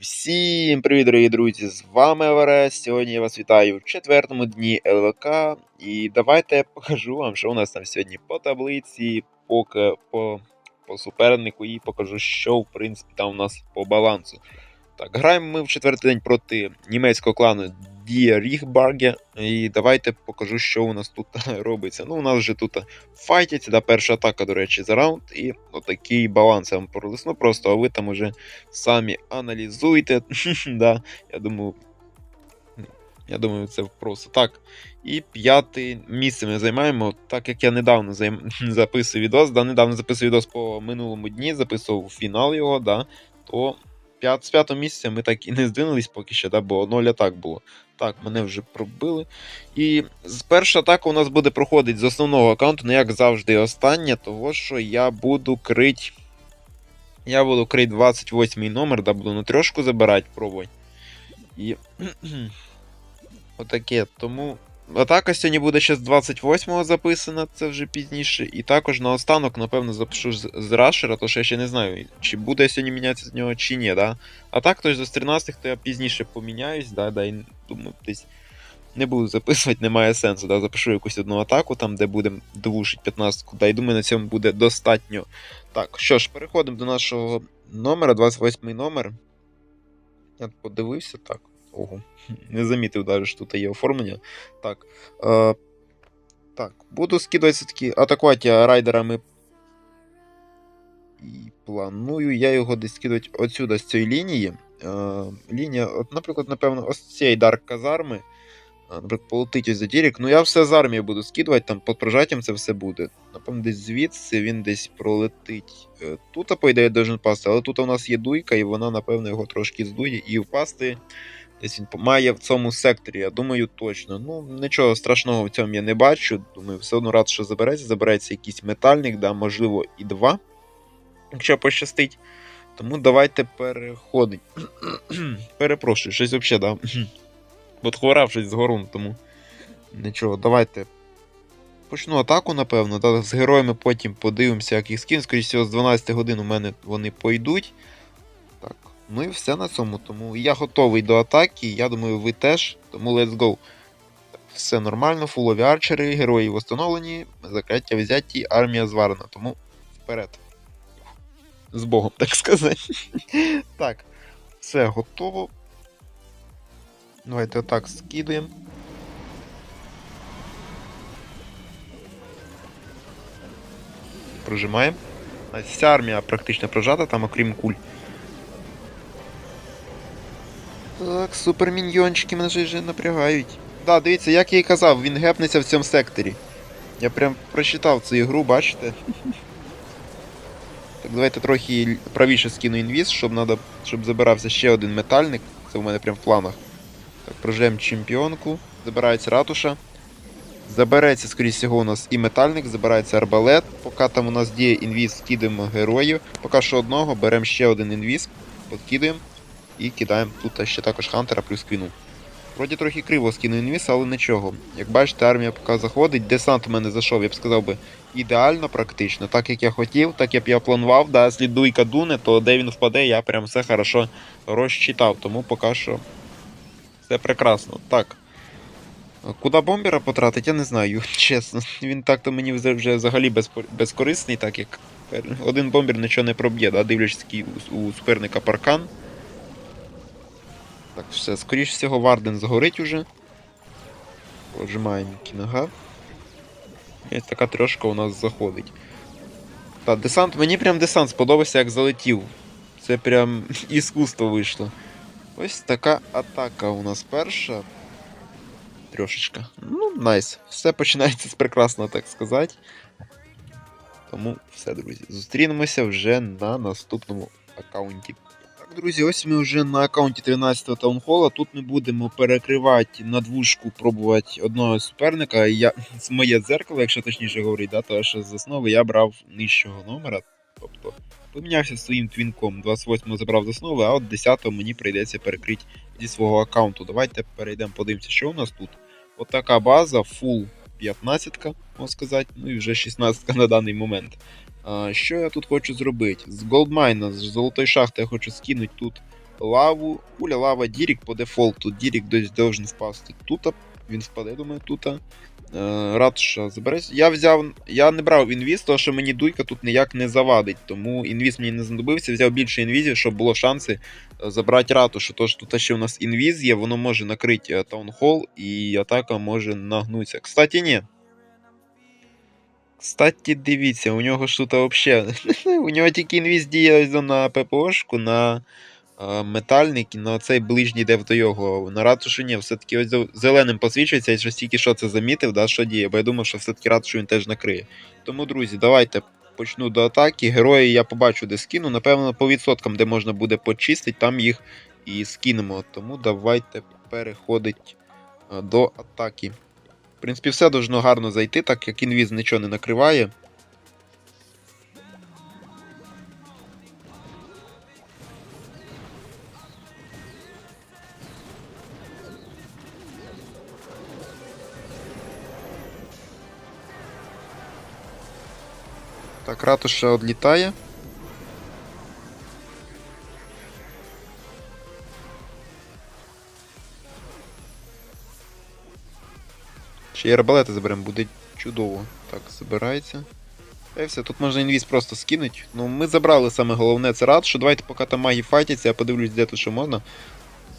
Всім привіт, дорогі друзі! З вами Еверест. Сьогодні я вас вітаю в четвертому дні ЛВК. І давайте я покажу вам, що у нас там сьогодні по таблиці, поки по, по супернику, і покажу, що в принципі там у нас по балансу. Так, граємо ми в четвертий день проти німецького клану Die Ріхбарге. І давайте покажу, що у нас тут робиться. Ну, у нас вже тут файтяться, да, перша атака, до речі, за раунд. І отакий баланс я вам пролисну просто, а ви там уже самі аналізуйте. да, я думаю, я думаю, це просто так. І п'яте місце ми займаємо, так як я недавно займ... записую відос, да, недавно записую відос по минулому дні, записував фінал його, да, то п'ят... з п'ятого місця ми так і не здвинулись поки що, да, бо 0 атак було. Так, мене вже пробили. І перша атака у нас буде проходити з основного аккаунту, ну як завжди, остання, того що я буду крить. Я буду крить 28 номер, да буду на трьошку забирати, пробувати. І. Отаке. Тому. Атака сьогодні буде ще з 28-го записана, це вже пізніше. І також наостанок, напевно, запишу з, з рашера, що я ще не знаю, чи буде сьогодні мінятися з нього, чи ні, да? А так, то ж з 13-х, то я пізніше поміняюсь, да, да, і думаю, десь не буду записувати, немає сенсу. Да? Запишу якусь одну атаку, там, де будемо довушити 15-ку, да, і думаю, на цьому буде достатньо. Так, що ж, переходимо до нашого номера, 28-й номер. Я подивився, так. Ого, не замітив навіть, що тут є оформлення. Так. Е, так, буду скидувати все-таки атакувати райдерами. І планую я його десь скидувати отсюди, з цієї лінії. Е, лінія, от, наприклад, напевно, ось цієї дарк казарми. Е, Наприклад, полетить за Дірік. Ну я все з армії буду скидувати, там під прожаттям це все буде. Напевно, десь звідси він десь пролетить. Е, Тут, по ідеї, должен пасти, але тут у нас є дуйка, і вона, напевно, його трошки здує. І впасти десь він має в цьому секторі, я думаю, точно. Ну, нічого страшного в цьому я не бачу. Думаю, все одно рад, що забереться. Забереться якийсь метальник, да, можливо, і два, якщо пощастить. Тому давайте переходимо. Перепрошую, щось взагалі, да. От хворав щось з горун, тому нічого, давайте. Почну атаку, напевно. Да, з героями потім подивимося, як їх скину. Скоріше з 12 годин у мене вони пойдуть. Ну і все на цьому. Тому я готовий до атаки. Я думаю, ви теж. Тому let's go. Все нормально, фулові арчери, герої встановлені, закляття взяті, армія зварена. Тому вперед. З Богом, так сказати. так, все готово. Давайте отак скидуємо. Прожимаємо. Вся армія практично прожата, там окрім куль. Так, суперміньйончики мене вже напрягають. Да, дивіться, як я і казав, він гепнеться в цьому секторі. Я прям прочитав цю ігру, бачите? Так, давайте трохи правіше скину інвіз, щоб надо, щоб забирався ще один метальник. Це у мене прям в планах. Так, проживемо чемпіонку. Забирається ратуша. Забереться, скоріше всього, у нас і метальник, забирається арбалет. Поки там у нас діє інвіз, скидаємо героїв. Поки що одного, беремо ще один інвіз, подкидаємо і кидаємо тут ще також Хантера плюс квіну. Вроді трохи криво скину інвіз, але нічого. Як бачите, армія поки заходить, десант у мене зайшов, я б сказав би, ідеально практично. Так як я хотів, так як я планував, да, якщо дуйка дуне, то де він впаде, я прям все хорошо розчитав. Тому поки що все прекрасно. Так. Куди бомбера потратить, я не знаю, чесно. Він так-то мені вже взагалі безкорисний, так як один бомбер нічого не проб'є, да, дивлячись у суперника паркан. Так, все, скоріш всього, Варден згорить уже. Пожимаємо кінога. І така трошка у нас заходить. Та, десант, мені прям десант сподобався, як залетів. Це прям іскусство вийшло. Ось така атака у нас перша. Трошечка. Ну, найс. Все починається з прекрасного, так сказати. Тому все, друзі. Зустрінемося вже на наступному аккаунті. Друзі, ось ми вже на аккаунті 13-го таунхола. Тут ми будемо перекривати на двушку, пробувати одного суперника. Я, моє дзеркало, якщо точніше говорити, да, тому що з основи я брав нижчого номера. Тобто помінявся своїм твінком. 28-го забрав з основи, а от 10-го мені прийдеться перекрити зі свого аккаунту. Давайте перейдемо, подивимося, що у нас тут. Отака база, full 15, можна сказати, ну і вже 16 на даний момент. Що я тут хочу зробити? З Goldmine, з золотої шахти я хочу скинути тут лаву. Куля, лава, Дірік по дефолту. Дірік десь должен впасти тут. Він впаде, думаю, тут. Е, Ратуша забереться. Я взяв. Я не брав інвіз, тому що мені дуйка тут ніяк не завадить. Тому інвіз мені не знадобився. Взяв більше інвізів, щоб було шанси е, забрати ратушу. Тож тут ще у нас інвіз є, воно може накрити е, таунхол і атака може нагнутися. Кстати, ні. Кстати, дивіться, у нього ж тут взагалі. у нього тільки інвіз діє на ППОшку, на метальник на цей ближній йде до його. На ратушу ні, все-таки ось зеленим посвічується, і щось тільки що це замітив, да, що діє, бо я думав, що все-таки ратушу він теж накриє. Тому, друзі, давайте почну до атаки. Герої я побачу, де скину. Напевно, по відсоткам, де можна буде почистити, там їх і скинемо. Тому давайте переходить е, до атаки. В принципі, все должно гарно зайти, так як інвіз нічого не накриває. Так, ратуша відлітає. Ще й арбалети заберемо, буде чудово. Так, забирається. Та все, тут можна інвіз просто скинуть. Ну, ми забрали саме головне це рад, що давайте поки там маги файтяться, я подивлюсь, де тут що можна.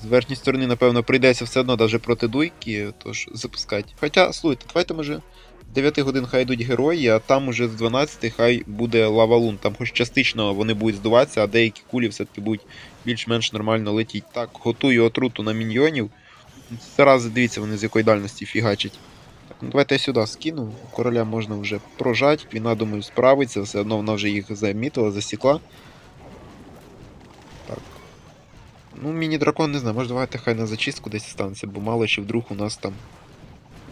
З верхньої сторони, напевно, прийдеться все одно навіть проти дуйки, тож запускати. Хоча, слухайте, давайте може з 9 годин хай йдуть герої, а там уже з 12 хай буде лавалун. Там хоч частично вони будуть здуватися, а деякі кулі все-таки будуть більш-менш нормально летіти. Так, готую отруту на міньйонів. Зараз дивіться, вони з якої дальності фігачать. Так, ну давайте я сюди скину. Короля можна вже прожати. Війна, думаю, справиться, все одно вона вже їх замітила, засікла. Ну, міні-дракон не знаю, може давайте хай на зачистку десь станеться, бо мало чи вдруг у нас там.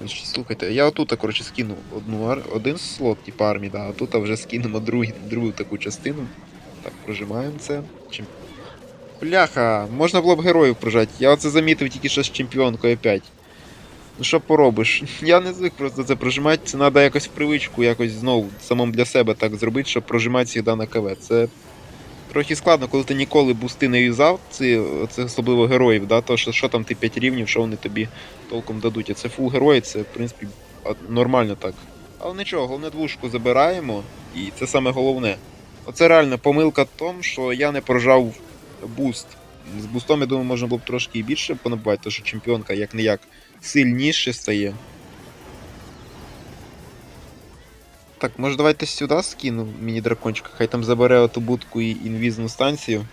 Слухайте, я отут, коротше, скину одну один слот, типу армії, да, а тут вже скинемо другий, другу таку частину. Так, прожимаємо це. Чим... Бляха, можна було б героїв прожати. Я оце замітив тільки що з чемпіонкою 5. Ну що поробиш? Я не звик просто це прожимати. Це треба якось в привичку, якось знову самому для себе так зробити, щоб прожимати завжди на КВ. Це трохи складно, коли ти ніколи бусти не юзав, це, особливо героїв, да? то що, що там ти 5 рівнів, що вони тобі толком дадуть. А це фул герої, це в принципі нормально так. Але нічого, головне двушку забираємо, і це саме головне. Оце реально помилка в тому, що я не прожав буст. З бустом, я думаю, можна було б трошки і більше понабивати, тому що чемпіонка як не як сильніше стає. Так, може давайте сюди скину міні-дракончика, хай там забере оту будку і інвізну станцію.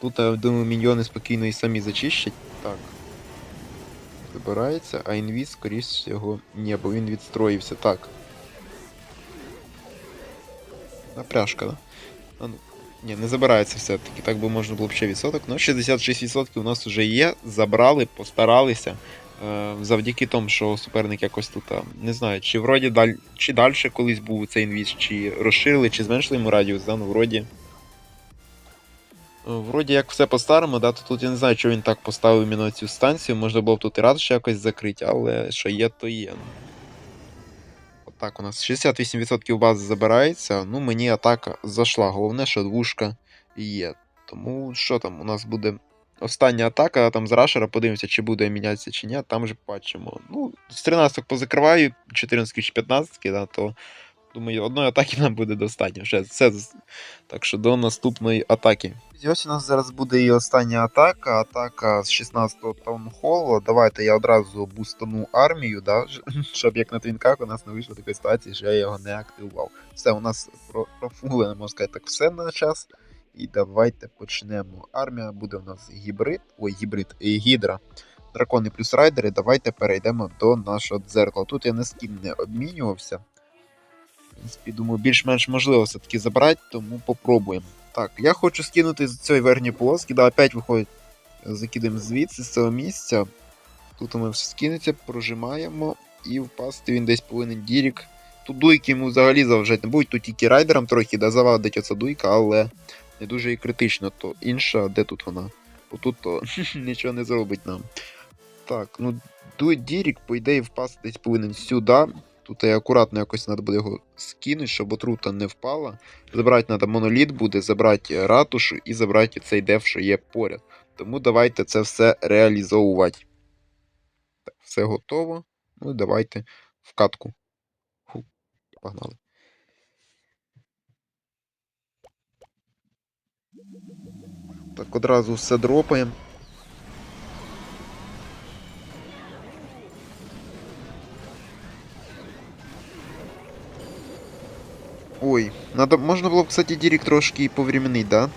Тут, я думаю, міньйони спокійно і самі зачищать. Так. Забирається, а інвіз, скоріш всього, ні, бо він відстроївся. Так. Напряжка, да? А ну. Ні, не забирається все-таки, так би можна було б ще відсоток. Ну, 66% у нас вже є. Забрали, постаралися. Е, завдяки тому, що суперник якось тут, не знаю, чи вроді даль... чи далі колись був цей інвіз, чи розширили, чи зменшили йому радіус, да, ну вроді. Е, Вроді як все по-старому, да, то тут я не знаю, чого він так поставив іменно цю станцію. Можна було б тут і ратушу якось закрити, але що є, то є. Отак у нас 68% бази забирається. Ну, мені атака зайшла. Головне, що двушка є. Тому що там у нас буде остання атака, там з рашера подивимося, чи буде мінятися чи ні, там вже побачимо. Ну, з 13 позакриваю, 14 чи 15, да, то думаю, одної атаки нам буде достатньо. Все, все. Так що до наступної атаки. Ось у нас зараз буде і остання атака. Атака з 16-го таунхолу. Давайте я одразу бустану армію, да, щоб як на твінках у нас не вийшло такої ситуації, що я його не активував. Все, у нас про- профулено, можна сказати, так все на час. І давайте почнемо. Армія буде у нас гібрид. Ой, гібрид, е, гідра. Дракони плюс райдери. Давайте перейдемо до нашого дзеркала. Тут я ні з ким не обмінювався. В принципі, думаю, більш-менш можливо все-таки забрати, тому попробуємо. Так, я хочу скинути з цієї верхньої полоски. Да, опять виходить. Закидаємо звідси, з цього місця. Тут ми все скинеться, прожимаємо. І впасти він десь повинен дірік. Тут дуйки йому взагалі заважати не будуть. Тут тільки райдерам трохи да, завадить оця дуйка, але не дуже і критично. То інша, де тут вона? Отут то нічого не зробить нам. Так, ну Дірік, по ідеї, впасти десь повинен сюди. Тут і акуратно якось треба буде його скинути, щоб отрута не впала. Забрати треба моноліт буде, забрати ратушу і забрати цей деф, що є поряд. Тому давайте це все реалізовувати. Так, все готово. Ну і давайте в катку. Фу, погнали. Так, одразу все дропаємо. Ой, надо, було б, кстати, Дірік трошки і повременить, да?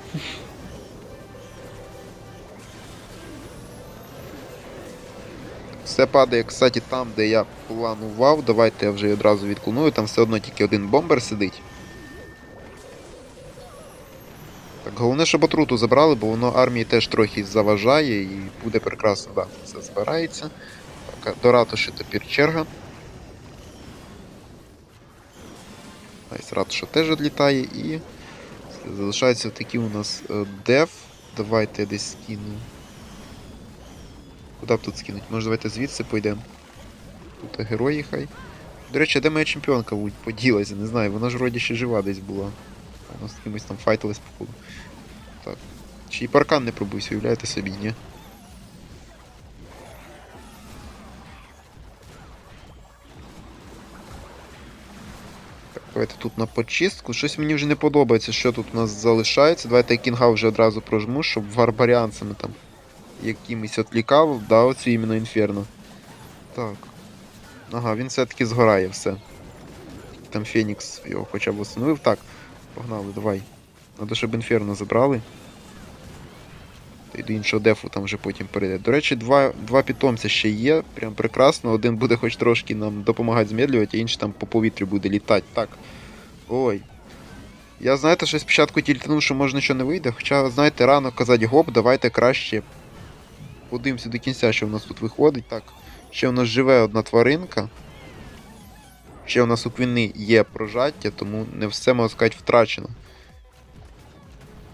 Все падає, кстати, там, де я планував. Давайте я вже одразу відклоную, там все одно тільки один бомбер сидить. Головне, щоб отруту забрали, бо воно армії теж трохи заважає і буде прекрасно, да, все збирається. Так, до ратуші тепер черга. Найс, ратуша теж відлітає і залишаються такі у нас е, деф. Давайте я десь скину. Куди б тут скинуть? Може давайте звідси пойдемо. Тут герої хай. До речі, де моя чемпіонка поділася? Не знаю, вона ж вроді ще жива десь була. Вона з кимось там файтилась, походу. Так. Чи паркан не пробився, уявляєте собі, ні? Так, давайте тут на почистку. Щось мені вже не подобається, що тут у нас залишається. Давайте я кінга вже одразу прожму, щоб варбаріанцями там якимось відлікав, да, оцю іменно інферно. Так. Ага, він все-таки згорає все. Там Фенікс його хоча б установив. Так, погнали, давай. Надо, щоб інферно забрали. Й до іншого дефу там вже потім перейде. До речі, два, два питомця ще є. Прям прекрасно. Один буде хоч трошки нам допомагати змедлювати, а інший там по повітрю буде літати. Так. Ой. Я, знаєте, що спочатку тільтанув, що може нічого не вийде. Хоча, знаєте, рано казати гоп, давайте краще подивимося до кінця, що в нас тут виходить. Так. Ще в нас живе одна тваринка. Ще у нас у квіни є прожаття, тому не все, можна сказати, втрачено.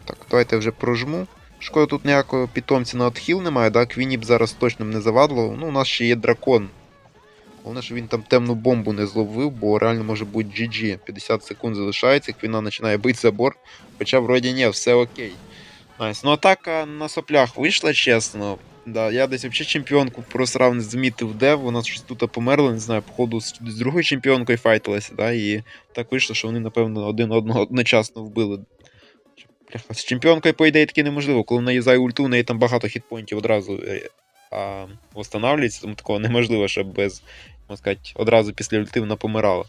Так, давайте вже прожму. Шкода, тут ніякого питомця на отхіл немає, да? Квіні б зараз точно не завадило. Ну, у нас ще є дракон. Головне, щоб він там темну бомбу не зловив, бо реально може бути GG. 50 секунд залишається, квіна починає бити забор. Хоча вроді ні, все окей. Найс. Ну атака на соплях вийшла, чесно. Да, я десь взагалі чемпіонку просрав, не замітив де, вона щось тут померла, не знаю, походу з, з другою чемпіонкою файтилася, да, і так вийшло, що вони, напевно, один одного одночасно вбили. З чемпіонкою, по ідеї, таки неможливо. Коли вона ульту, у неї там багато хітпоінтів одразу е, а, восстанавлюється, тому такого неможливо, щоб без, можна сказати, одразу після ульти вона помирала.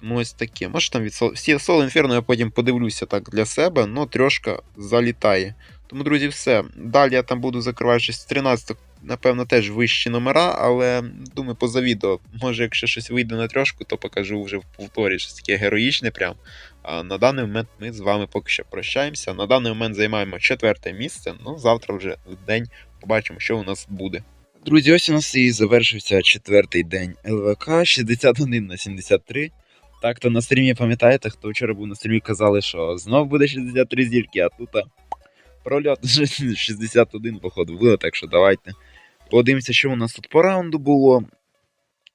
Тому ось таке. Може там від Сол Інферно я потім подивлюся так для себе, але трошки залітає. Тому, друзі, все. Далі я там буду закривати щось з 13, напевно, теж вищі номера, але думаю, поза відео. Може, якщо щось вийде на трьошку, то покажу вже в повторі щось таке героїчне прям. А на даний момент ми з вами поки що прощаємося. На даний момент займаємо четверте місце. Ну, завтра вже в день побачимо, що у нас буде. Друзі, ось у нас і завершився четвертий день ЛВК 61 на 73. Так, то на стрімі пам'ятаєте, хто вчора був на стрімі, казали, що знов буде 63 зірки, а тут прольот вже 61, походу, було, так що давайте. Подивимося, що у нас тут по раунду було.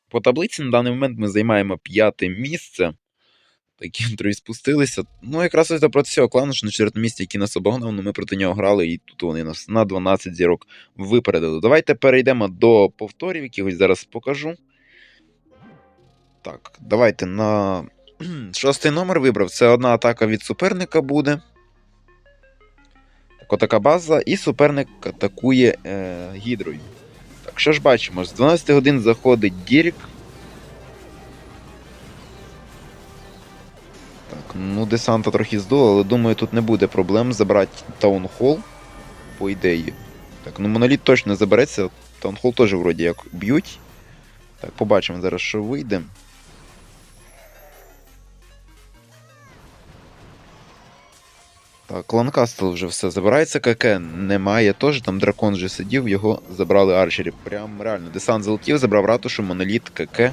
По таблиці на даний момент ми займаємо п'яте місце. Такі друзі спустилися. Ну, якраз ось проти цього клану, що на четвертому місці, який нас обогнав, ну ми проти нього грали, і тут вони нас на 12 зірок випередили. Давайте перейдемо до повторів, якихось зараз покажу. Так, давайте на шостий номер вибрав. Це одна атака від суперника буде. Так, отака база, і суперник атакує е, гідрою. Так, що ж бачимо? З 12 годин заходить Дірік. Так, ну десанта трохи здуло, але думаю, тут не буде проблем забрати таунхол, по ідеї. Так, ну моноліт точно забереться. Таунхол теж вроді як б'ють. Так, побачимо зараз, що вийде. Так, Ланкастл вже все забирається, КК немає теж, там дракон вже сидів, його забрали арчері. Прям реально. Десант залетів, забрав ратушу, моноліт, КК.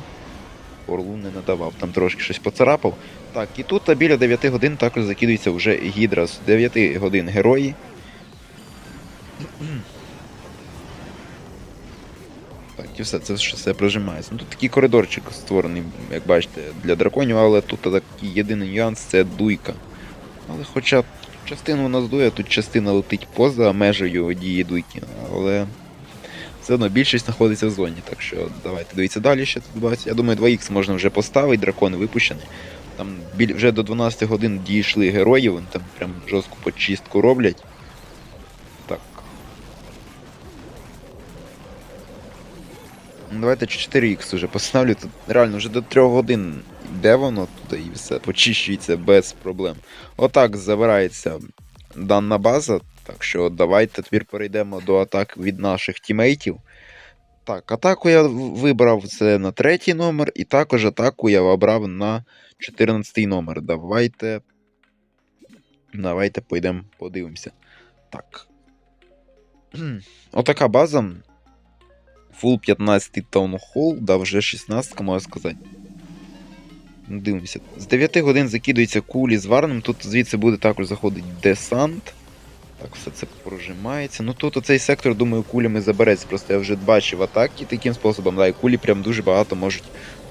Орлу не надавав, там трошки щось поцарапав. Так, і тут біля 9 годин також закидується вже Гідра з 9 годин герої. Так, і все, це все прожимається. Ну тут такий коридорчик створений, як бачите, для драконів, але тут такий єдиний нюанс це дуйка. Але хоча частину у нас дує, тут частина летить поза межею дії дуйки, але все одно більшість знаходиться в зоні. Так що давайте дивіться далі ще тут. Я думаю, 2х можна вже поставити, дракон випущений. Там біль... вже до 12 годин дійшли герої, вони там прям жорстку почистку роблять. Так. Ну, Давайте 4х уже поставлю. Тут реально вже до 3 годин йде воно туди і все почищується без проблем. Отак забирається дана база. Так що давайте тепер перейдемо до атак від наших тімейтів. Так, атаку я вибрав це на третій номер, і також атаку я обрав на 14 номер. Давайте. Давайте пойдемо подивимося. Так. Отака база. Full 15 таунхол, да, вже 16, можна сказати. Дивимося. З 9 годин закидуються кулі з варном. Тут звідси буде також заходить десант. Так, все це прожимається. Ну тут оцей сектор, думаю, кулями забереться. Просто я вже бачив атаки таким способом. Да, і кулі прям дуже багато можуть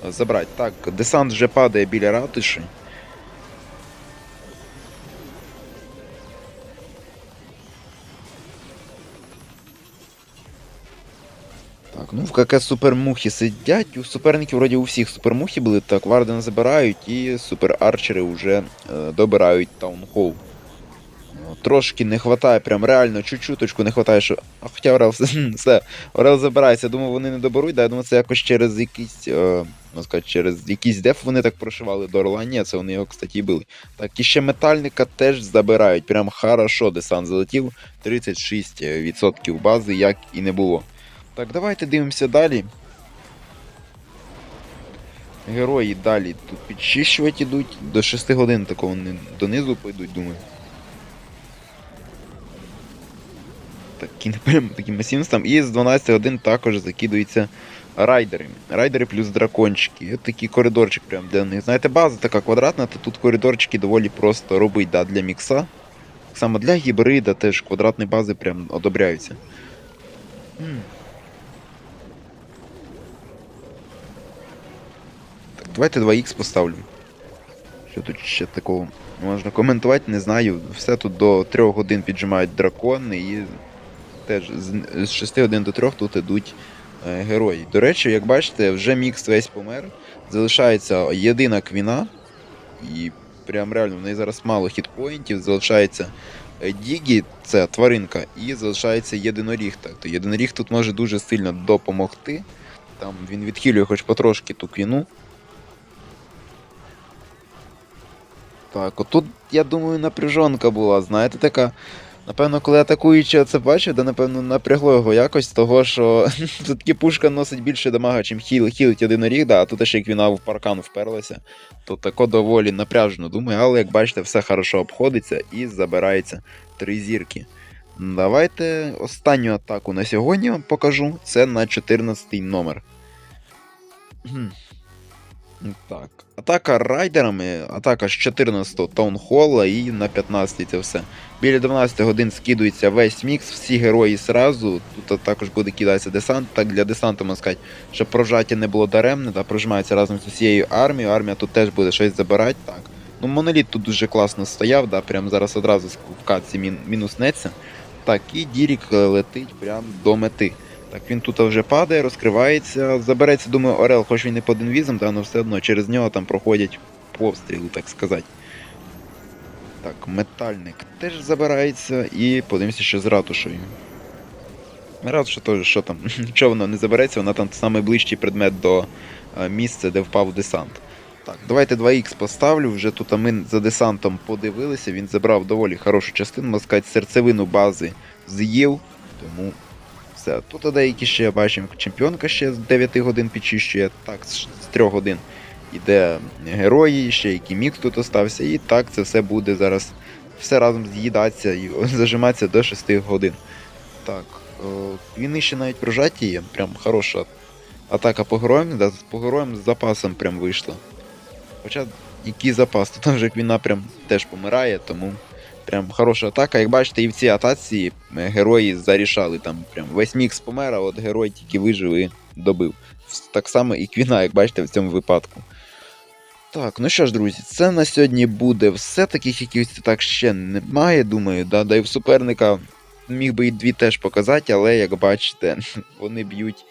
е, забрати. Так, десант вже падає біля ратуші. Так, ну в КК супермухи сидять. У суперників вроді у всіх супермухи були, так, Вардена забирають і суперарчери вже е, добирають таунхол. Ну, Трошки не вистачає, прям реально чуть-чуточку не вистачає, що. А хоча Орел все, Орел забирається. Думаю, вони не доберуть, да, я думаю, це якось через якийсь. Е, ну, сказати, через якийсь деф вони так прошивали до Орла. Ні, це вони його, кстати, били. Так, і ще метальника теж забирають. Прям хорошо, десант залетів. 36% бази, як і не було. Так, давайте дивимося далі. Герої далі тут підчищувати йдуть. До 6 годин такого не донизу пойдуть, думаю. Такі, прям таким масівством. І з 12 годин також закидуються райдери. Райдери плюс дракончики. От такий коридорчик прям для них. Знаєте, база така квадратна, то тут коридорчики доволі просто робить да, для мікса. Так само для гібрида теж квадратні бази прям одобряються. Давайте 2х поставлю. Що тут ще такого можна коментувати, не знаю. Все тут до 3 годин піджимають дракони і теж з, з 6 годин до 3 тут ідуть е, герої. До речі, як бачите, вже мікс весь помер. Залишається єдина квіна. І прям реально в неї зараз мало хітпоінтів. Залишається е, Дігі, це тваринка, і залишається єдиноріг. Так, то єдиноріг тут може дуже сильно допомогти. Там він відхилює хоч потрошки ту квіну. Так, отут, я думаю, напряжонка була, знаєте, така. Напевно, коли атакуючи це бачив, да напевно напрягло його якось, того що тут пушка носить більше дамага, чим хіл, хілить єдиноріг, да, а тут ще як вона в паркан вперлася, то тако доволі напряжно думаю, але як бачите, все хорошо обходиться і забирається три зірки. Давайте останню атаку на сьогодні вам покажу. Це на 14 номер. Так. Атака райдерами, атака з 14 таунхола і на 15 це все. Біля 12 годин скидується весь мікс, всі герої зразу. Тут також буде кидатися десант. Так для десанту можна сказати, щоб прожаття не було даремне, та прожимається разом з усією армією. Армія тут теж буде щось забирати. Так. Ну, моноліт тут дуже класно стояв, да, прям зараз одразу в катці мін, мінуснеться. Так, і Дірік е, летить прям до мети. Так, він тут вже падає, розкривається, забереться, думаю, Орел, хоч він і під інвізом, да, але все одно через нього там проходять постріли, так сказати. Так, метальник теж забирається і подивимося, що з ратушею. Ратуша теж, що там, що вона не забереться, вона там найближчий предмет до е, місця, де впав десант. Так, давайте 2х поставлю. Вже тут ми за десантом подивилися. Він забрав доволі хорошу частину, можна сказати, серцевину бази з'їв. Тому все. Тут деякі ще бачимо, чемпіонка ще з 9 годин підчищує, так, з з 3 годин іде герої, ще який мікс тут остався, і так це все буде зараз все разом з'їдатися і зажиматися до 6 годин. Так, він ще навіть прожаті є, прям хороша атака по героям, да, по героям з запасом прям вийшла. Хоча який запас, тут вже війна прям теж помирає, тому Прям хороша атака. Як бачите, і в цій атаці е, герої зарішали. Там прям весь мікс помер, а от герой тільки вижив і добив. Так само і Квіна, як бачите, в цьому випадку. Так, ну що ж, друзі, це на сьогодні буде все. Таких якихось так ще немає, думаю. Да, да і в суперника міг би і дві теж показати, але як бачите, вони б'ють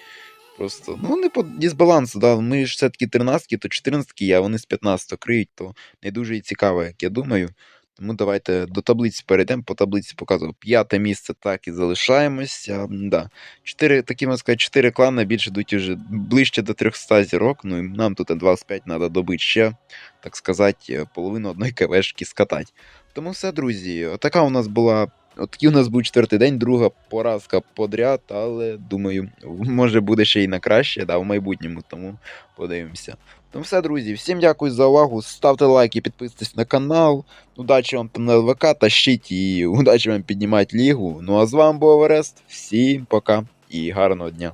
просто. Ну, не по дисбалансу, да. Ми ж все-таки 13, то 14, а вони з 15 криють, то не дуже і цікаво, як я думаю. Тому давайте до таблиці перейдемо, по таблиці показував. П'яте місце так і залишаємося. Да. Чотири, такі можна сказати, чотири клани більше йдуть уже ближче до 300 зірок. Ну і нам тут 25 треба добити ще, так сказати, половину одної кавешки скатати. Тому все, друзі, така у нас була. Отакий у нас був четвертий день, друга поразка подряд, але думаю, може буде ще й на краще, да, в майбутньому, тому подивимося. Тому все, друзі, всім дякую за увагу. Ставте лайки, підписуйтесь на канал. Удачі вам там на ЛВК, тащіть і удачі вам піднімати лігу. Ну а з вами був Орест. Всім пока і гарного дня.